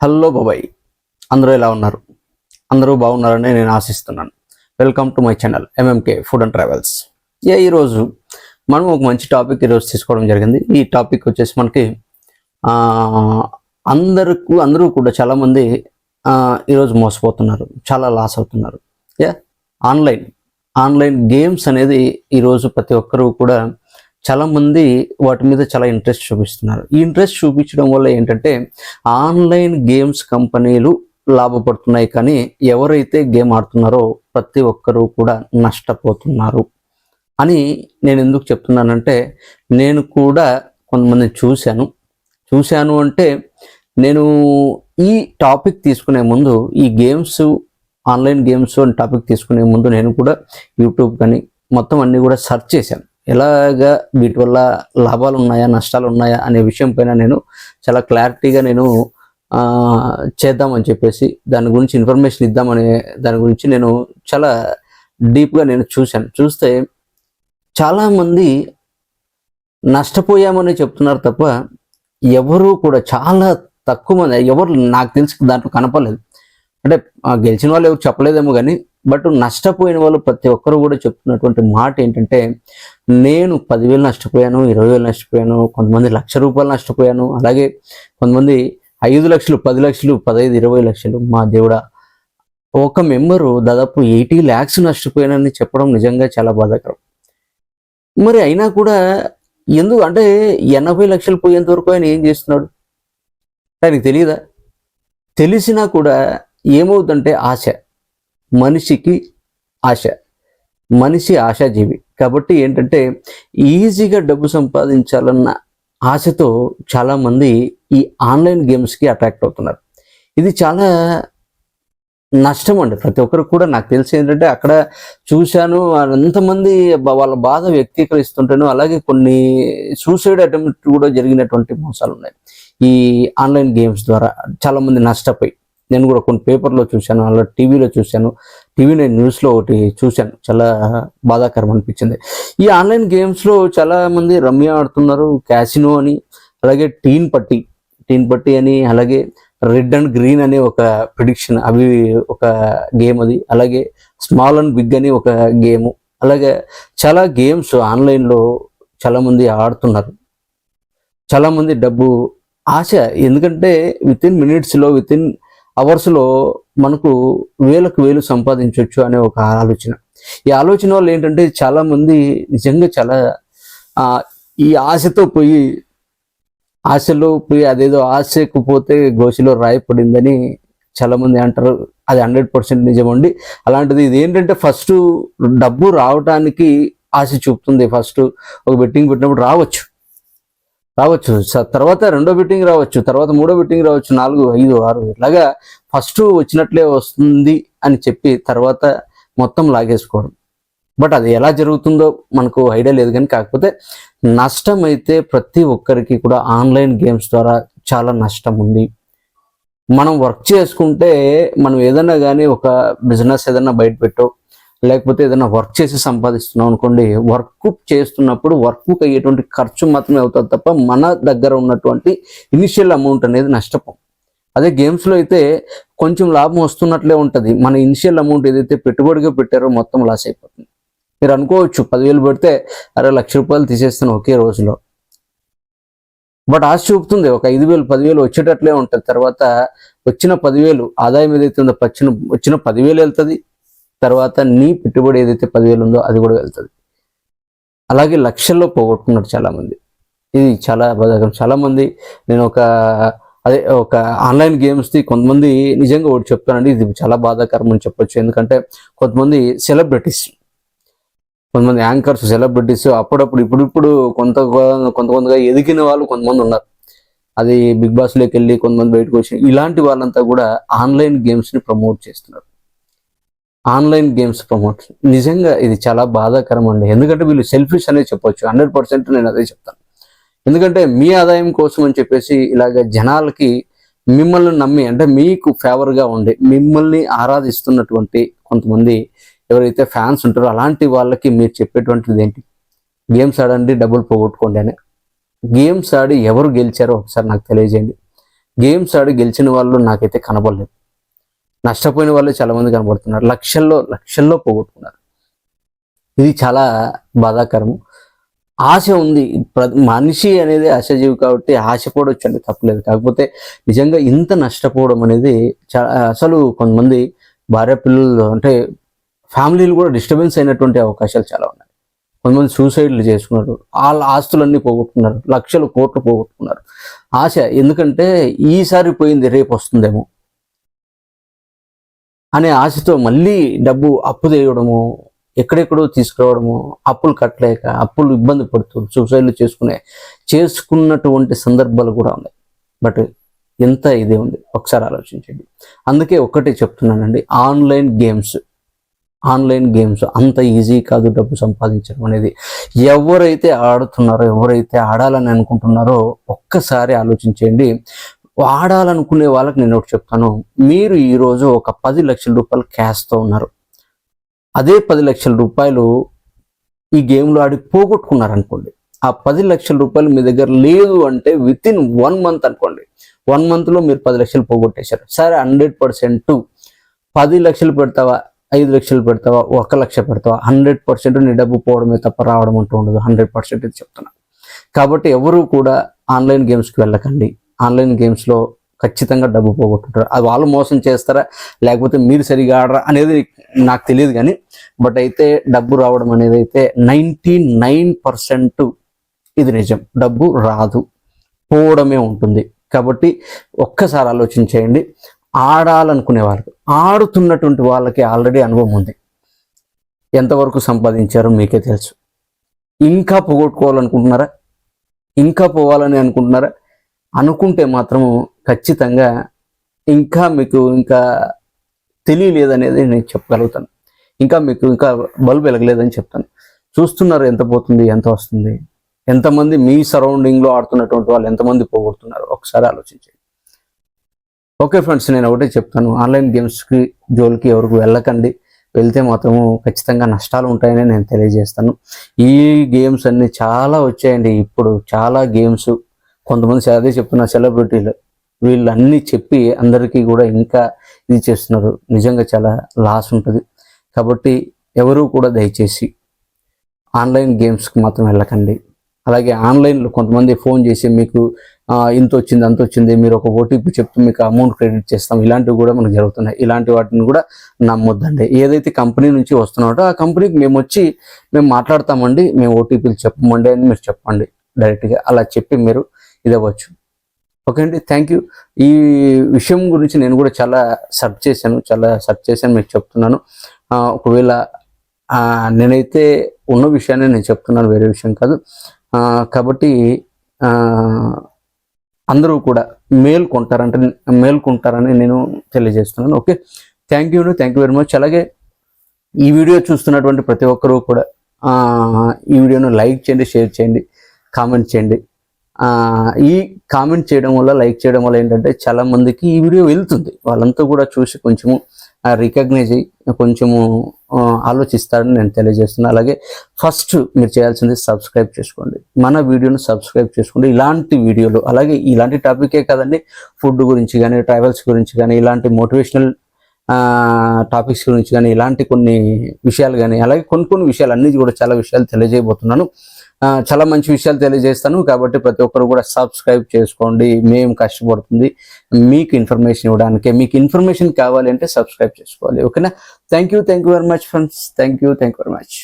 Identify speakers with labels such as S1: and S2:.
S1: Hello బాబాయ్. అందరూ ఎలా ఉన్నారు? అందరూ బాగున్నారని నేను ఆశిస్తున్నాను. Welcome to my channel MMK food and travels ఏ ఈరోజు మనం ఒక మంచి టాపిక్ ఈరోజు తీసుకోవడం జరిగింది. ఈ టాపిక్ వచ్చేసి మనకి ఆ, అందరికీ అందరూ కూడా చాలామంది ఈరోజు మోసపోతున్నారు. చాలా లాస్ అవుతున్నారు. యా ఆన్లైన్ ఆన్లైన్ గేమ్స్ అనేది ఈరోజు ప్రతి ఒక్కరూ కూడా చాలా మంది వాటి మీద చాలా ఇంట్రెస్ట్ చూపిస్తున్నారు. ఈ ఇంట్రెస్ట్ చూపించడం వల్ల ఏంటంటే ఆన్లైన్ గేమ్స్ కంపెనీలు లాభపడుతున్నాయి కానీ ఎవరైతే గేమ్ ఆడుతున్నారో ప్రతి ఒక్కరూ కూడా నష్టపోతున్నారు. అని నేను ఎందుకు చెప్తున్నానంటే నేను కూడా కొంతమందిని చూశాను. చూశాను అంటే నేను ఈ టాపిక్ తీసుకునే ముందు ఈ గేమ్స్ ఆన్లైన్ గేమ్స్ అని టాపిక్ తీసుకునే ముందు నేను కూడా యూట్యూబ్ కానీ మొత్తం అన్నీ కూడా సెర్చ్ చేశాను. ఎలాగా వీటి వల్ల లాభాలు ఉన్నాయా నష్టాలు ఉన్నాయా అనే విషయం పైన నేను చాలా క్లారిటీగా నేను చేద్దామని చెప్పేసి దాని గురించి ఇన్ఫర్మేషన్ ఇద్దామనే దాని గురించి నేను చాలా డీప్గా నేను చూశాను. చూస్తే చాలామంది నష్టపోయామని చెప్తున్నారు తప్ప ఎవరు కూడా చాలా తక్కువ మంది ఎవరు నాకు తెలిసి దాంట్లో కనపడలేదు. అంటే గెలిచిన వాళ్ళు ఎవరు చెప్పలేదేమో కానీ బట్ నష్టపోయిన వాళ్ళు ప్రతి ఒక్కరు కూడా చెప్తున్నటువంటి మాట ఏంటంటే నేను పదివేలు నష్టపోయాను ఇరవై వేలు నష్టపోయాను కొంతమంది లక్ష రూపాయలు నష్టపోయాను అలాగే కొంతమంది ఐదు లక్షలు పది లక్షలు పదహైదు ఇరవై లక్షలు మా దేవుడా. ఒక మెంబరు దాదాపు ఎయిటీ ల్యాక్స్ నష్టపోయానని చెప్పడం నిజంగా చాలా బాధాకరం. మరి అయినా కూడా ఎందుకు అంటే ఎనభై లక్షలు పోయేంత వరకు ఆయన ఏం చేస్తున్నాడు? దానికి తెలియదా తెలిసినా కూడా ఏమవుతుందంటే ఆశ. మనిషికి ఆశ. మనిషి ఆశాజీవి. కాబట్టి ఏంటంటే ఈజీగా డబ్బు సంపాదించాలన్న ఆశతో చాలామంది ఈ ఆన్లైన్ గేమ్స్కి అట్రాక్ట్ అవుతున్నారు. ఇది చాలా నష్టం అండి ప్రతి ఒక్కరు కూడా నాకు తెలిసి ఏంటంటే అక్కడ చూశాను ఎంతమంది వాళ్ళ బాధ వ్యక్తీకరిస్తుంటాను అలాగే కొన్ని సూసైడ్ అటెంప్ట్ కూడా జరిగినటువంటి మోసాలు ఉన్నాయి ఈ ఆన్లైన్ గేమ్స్ ద్వారా చాలామంది నష్టపోయి నేను కూడా కొన్ని పేపర్లో చూశాను అలా టీవీలో చూశాను. టీవీ నేను న్యూస్లో ఒకటి చూశాను. చాలా బాధాకరం అనిపించింది. ఈ ఆన్లైన్ గేమ్స్లో చాలామంది రమ్య ఆడుతున్నారు క్యాసినో అని అలాగే టీన్ పట్టి. టీన్ పట్టి అని అలాగే రెడ్ అండ్ గ్రీన్ అనే ఒక ప్రిడిక్షన్ అవి ఒక గేమ్ అది. అలాగే స్మాల్ అండ్ బిగ్ అని ఒక గేమ్. అలాగే చాలా గేమ్స్ ఆన్లైన్లో చాలామంది ఆడుతున్నారు. చాలా మంది డబ్బు ఆశ. ఎందుకంటే విత్ ఇన్ మినిట్స్లో విత్ ఇన్ అవర్స్లో మనకు వేలకు వేలు సంపాదించవచ్చు అనే ఒక ఆలోచన. ఈ ఆలోచన వల్ల ఏంటంటే చాలామంది నిజంగా చాలా ఈ ఆశతో పోయి ఆశలో పోయి అదేదో ఆశకు పోతే గోసిలో రాయి పడిందని అంటారు. అది హండ్రెడ్ పర్సెంట్ నిజమండి. అలాంటిది ఇది ఏంటంటే ఫస్ట్ డబ్బు రావడానికి ఆశ చూపుతుంది. ఫస్ట్ ఒక బెట్టింగ్ పెట్టినప్పుడు రావచ్చు. రావచ్చు. తర్వాత రెండో బిట్టింగ్ రావచ్చు తర్వాత మూడో బిట్టింగ్ రావచ్చు నాలుగు ఐదు ఆరు ఇలాగా ఫస్ట్ వచ్చినట్లే వస్తుంది అని చెప్పి తర్వాత మొత్తం లాగేసుకోవడం. బట్ అది ఎలా జరుగుతుందో మనకు ఐడియా లేదు కానీ కాకపోతే నష్టం అయితే ప్రతి ఒక్కరికి కూడా ఆన్లైన్ గేమ్స్ ద్వారా చాలా నష్టం ఉంది. మనం వర్క్ చేసుకుంటే మనం ఏదైనా కానీ ఒక బిజినెస్ ఏదైనా బయట పెట్టో లేకపోతే ఏదైనా వర్క్ చేసి సంపాదిస్తున్నాం అనుకోండి వర్క్ చేస్తున్నప్పుడు వర్క్ అయ్యేటువంటి ఖర్చు మాత్రమే అవుతుంది తప్ప మన దగ్గర ఉన్నటువంటి ఇనిషియల్ అమౌంట్ అనేది నష్టపోం. అదే గేమ్స్లో అయితే కొంచెం లాభం వస్తున్నట్లే ఉంటుంది. మన ఇనిషియల్ అమౌంట్ ఏదైతే పెట్టుబడిగా పెట్టారో మొత్తం లాస్ అయిపోతుంది. మీరు అనుకోవచ్చు పదివేలు పెడితే అరే లక్ష రూపాయలు తీసేస్తాను ఒకే రోజులో. బట్ ఆశ చూపుతుంది ఒక ఐదు వేలు పదివేలు వచ్చేటట్లే ఉంటుంది. తర్వాత వచ్చిన పదివేలు ఆదాయం ఏదైతే ఉందో వచ్చిన వచ్చిన పదివేలు వెళ్తుంది. తర్వాత నీ పెట్టుబడి ఏదైతే పదివేలు ఉందో అది కూడా వెళ్తుంది. అలాగే లక్షల్లో పోగొట్టుకున్నారు చాలామంది. ఇది చాలా బాధాకరం. చాలామంది నేను ఒక అదే ఒక ఆన్లైన్ గేమ్స్ది కొంతమంది నిజంగా ఒకటి చెప్తానండి. ఇది చాలా బాధాకరం అని చెప్పొచ్చు. ఎందుకంటే కొంతమంది సెలబ్రిటీస్ కొంతమంది యాంకర్స్ సెలబ్రిటీస్ అప్పుడప్పుడు ఇప్పుడిప్పుడు కొంత కొంత కొంతగా ఎదిగిన వాళ్ళు కొంతమంది ఉన్నారు. అది బిగ్ బాస్లోకి వెళ్ళి కొంతమంది బయటకు వచ్చి ఇలాంటి వాళ్ళంతా కూడా ఆన్లైన్ గేమ్స్ని ప్రమోట్ చేస్తున్నారు. ఆన్లైన్ గేమ్స్ ప్రమోట్ నిజంగా ఇది చాలా బాధాకరం అండి. ఎందుకంటే వీళ్ళు సెల్ఫిష్ అనేది చెప్పొచ్చు. హండ్రెడ్ పర్సెంట్ నేను అదే చెప్తాను. ఎందుకంటే మీ ఆదాయం కోసం అని చెప్పేసి ఇలాగ జనాలకి మిమ్మల్ని నమ్మి అంటే మీకు ఫేవర్గా ఉండి మిమ్మల్ని ఆరాధిస్తున్నటువంటి కొంతమంది ఎవరైతే ఫ్యాన్స్ ఉంటారో అలాంటి వాళ్ళకి మీరు చెప్పేటువంటిది ఏంటి? గేమ్స్ ఆడండి డబ్బులు పోగొట్టుకోండి అని. గేమ్స్ ఆడి ఎవరు గెలిచారో ఒకసారి నాకు తెలియజేయండి. గేమ్స్ ఆడి గెలిచిన వాళ్ళు నాకైతే కనబడలేదు. నష్టపోయిన వాళ్ళు చాలా మంది కనబడుతున్నారు. లక్షల్లో లక్షల్లో పోగొట్టుకున్నారు. ఇది చాలా బాధాకరము. ఆశ ఉంది. మనిషి అనేది ఆశజీవి కాబట్టి ఆశ కూడా వచ్చండి తప్పలేదు. కాకపోతే నిజంగా ఇంత నష్టపోవడం అనేది అసలు కొంతమంది భార్య పిల్లలు అంటే ఫ్యామిలీలు కూడా డిస్టర్బెన్స్ అయినటువంటి అవకాశాలు చాలా ఉన్నాయి. కొంతమంది సూసైడ్లు చేసుకున్నారు. వాళ్ళ ఆస్తులన్నీ పోగొట్టుకున్నారు. లక్షలు కోట్లు పోగొట్టుకున్నారు. ఆశ ఎందుకంటే ఈసారి పోయింది రేపు వస్తుందేమో. అనే ఆశతో మళ్ళీ డబ్బు అప్పు చేయడము ఎక్కడెక్కడో తీసుకురావడము అప్పులు కట్టలేక అప్పులు ఇబ్బంది పడుతూ సూసైడ్లు చేసుకునే చేసుకున్నటువంటి సందర్భాలు కూడా ఉన్నాయి. బట్ ఎంత ఇదే ఉంది? ఒకసారి ఆలోచించండి. అందుకే ఒక్కటే చెప్తున్నానండి ఆన్లైన్ గేమ్స్ ఆన్లైన్ గేమ్స్ అంత ఈజీ కాదు డబ్బు సంపాదించడం అనేది. ఎవరైతే ఆడుతున్నారో ఎవరైతే ఆడాలని అనుకుంటున్నారో ఒక్కసారి ఆలోచించండి ఆడాలనుకునే వాళ్ళకి నేను ఒకటి చెప్తాను. మీరు ఈరోజు ఒక పది లక్షల రూపాయలు క్యాష్తో ఉన్నారు. అదే పది లక్షల రూపాయలు ఈ గేమ్లో ఆడి పోగొట్టుకున్నారు అనుకోండి ఆ పది లక్షల రూపాయలు మీ దగ్గర లేదు అంటే విత్ ఇన్ వన్ మంత్ అనుకోండి వన్ మంత్లో మీరు పది లక్షలు పోగొట్టేశారు. సరే హండ్రెడ్ పర్సెంట్ పది లక్షలు పెడతావా? ఐదు లక్షలు పెడతావా? ఒక లక్ష పెడతావా? హండ్రెడ్ పర్సెంట్ నీ డబ్బు పోవడమే తప్ప రావడం అంటూ ఉండదు. హండ్రెడ్ పర్సెంట్ ఇది చెప్తున్నా. కాబట్టి ఎవరు కూడా ఆన్లైన్ గేమ్స్కి వెళ్ళకండి. ఆన్లైన్ గేమ్స్లో ఖచ్చితంగా డబ్బు పోగొట్టుంటారు అది వాళ్ళు మోసం చేస్తారా? లేకపోతే మీరు సరిగా ఆడరా? అనేది నాకు తెలియదు కానీ బట్ అయితే డబ్బు రావడం అనేది అయితే నైంటీ నైన్ పర్సెంట్ ఇది నిజం. డబ్బు రాదు. పోవడమే ఉంటుంది. కాబట్టి ఒక్కసారి ఆలోచించేయండి ఆడాలనుకునే వాళ్ళకి ఆడుతున్నటువంటి వాళ్ళకి ఆల్రెడీ అనుభవం ఉంది. ఎంతవరకు సంపాదించారో మీకే తెలుసు. ఇంకా పోగొట్టుకోవాలనుకుంటున్నారా? ఇంకా పోవాలని అనుకుంటున్నారా? అనుకుంటే మాత్రము ఖచ్చితంగా ఇంకా మీకు ఇంకా తెలియలేదనేది నేను చెప్పగలుగుతాను. ఇంకా మీకు ఇంకా బల్బు వెలగలేదని చెప్తాను. చూస్తున్నారు ఎంత పోతుంది ఎంత వస్తుంది? ఎంతమంది మీ సరౌండింగ్లో ఆడుతున్నటువంటి వాళ్ళు ఎంతమంది పోగొడుతున్నారు? ఒకసారి ఆలోచించండి. ఓకే ఫ్రెండ్స్ నేను ఒకటే చెప్తాను. ఆన్లైన్ గేమ్స్కి జోలికి ఎవరికి వెళ్ళకండి. వెళ్తే మాత్రము ఖచ్చితంగా నష్టాలు ఉంటాయని నేను తెలియజేస్తాను. ఈ గేమ్స్ అన్నీ చాలా వచ్చాయండి. ఇప్పుడు చాలా గేమ్స్ కొంతమంది అదే చెప్తున్న సెలబ్రిటీలు. వీళ్ళు చెప్పి అందరికీ కూడా ఇంకా ఇది చేస్తున్నారు. నిజంగా చాలా లాస్ ఉంటుంది. కాబట్టి ఎవరు కూడా దయచేసి ఆన్లైన్ గేమ్స్కి మాత్రం వెళ్ళకండి. అలాగే ఆన్లైన్లో కొంతమంది ఫోన్ చేసి మీకు ఇంత వచ్చింది అంత వచ్చింది మీరు ఒక ఓటీపీ చెప్తే మీకు అమౌంట్ క్రెడిట్ చేస్తాం. ఇలాంటివి కూడా మనకు జరుగుతున్నాయి. ఇలాంటి వాటిని కూడా నమ్మొద్దండి. ఏదైతే కంపెనీ నుంచి వస్తున్నాడో ఆ కంపెనీకి మేము వచ్చి మేము మాట్లాడతామండి. మేము ఓటీపీలు చెప్పమండి అని మీరు చెప్పండి. డైరెక్ట్గా అలా చెప్పి మీరు ఇది అవ్వచ్చు ఓకే అండి థ్యాంక్ యూ. ఈ విషయం గురించి నేను కూడా చాలా సర్చ్ చేశాను చాలా సర్చ్ చేశాను మీకు చెప్తున్నాను. ఒకవేళ నేనైతే ఉన్న విషయాన్ని నేను చెప్తున్నాను వేరే విషయం కాదు. కాబట్టి అందరూ కూడా మేల్కొంటారంటే మేల్కొంటారని నేను తెలియజేస్తున్నాను. Okay thank you thank you very much. అలాగే ఈ వీడియో చూస్తున్నటువంటి ప్రతి ఒక్కరూ కూడా ఈ వీడియోను లైక్ చేయండి షేర్ చేయండి కామెంట్ చేయండి. ఈ కామెంట్ చేయడం వల్ల లైక్ చేయడం వల్ల ఏంటంటే చాలా మందికి ఈ వీడియో వెళ్తుంది. వాళ్ళంతా కూడా చూసి కొంచెము రికగ్నైజ్ అయ్యి కొంచెము ఆలోచిస్తారని నేను తెలియజేస్తున్నాను అలాగే ఫస్ట్ మీరు చేయాల్సింది సబ్స్క్రైబ్ చేసుకోండి. మన వీడియోను సబ్స్క్రైబ్ చేసుకోండి. ఇలాంటి వీడియోలు అలాగే ఇలాంటి టాపికే కదండి ఫుడ్ గురించి కానీ ట్రావెల్స్ గురించి కానీ ఇలాంటి మోటివేషనల్ టాపిక్స్ గురించి కానీ ఇలాంటి కొన్ని విషయాలు కానీ అలాగే కొన్ని కొన్ని విషయాలు అన్నీ కూడా చాలా విషయాలు తెలియజేయబోతున్నాను. చాలా మంచి విషయాలు తెలియజేస్తాను. కాబట్టి ప్రతి ఒక్కరు కూడా సబ్స్క్రైబ్ చేసుకోండి. మేము కష్టపడుతుంది. మీకు ఇన్ఫర్మేషన్ ఇవ్వడానికి మీకు ఇన్ఫర్మేషన్ కావాలి అంటే సబ్స్క్రైబ్ చేసుకోవాలి. ఓకేనా? Thank you thank you very much friends thank you thank you very much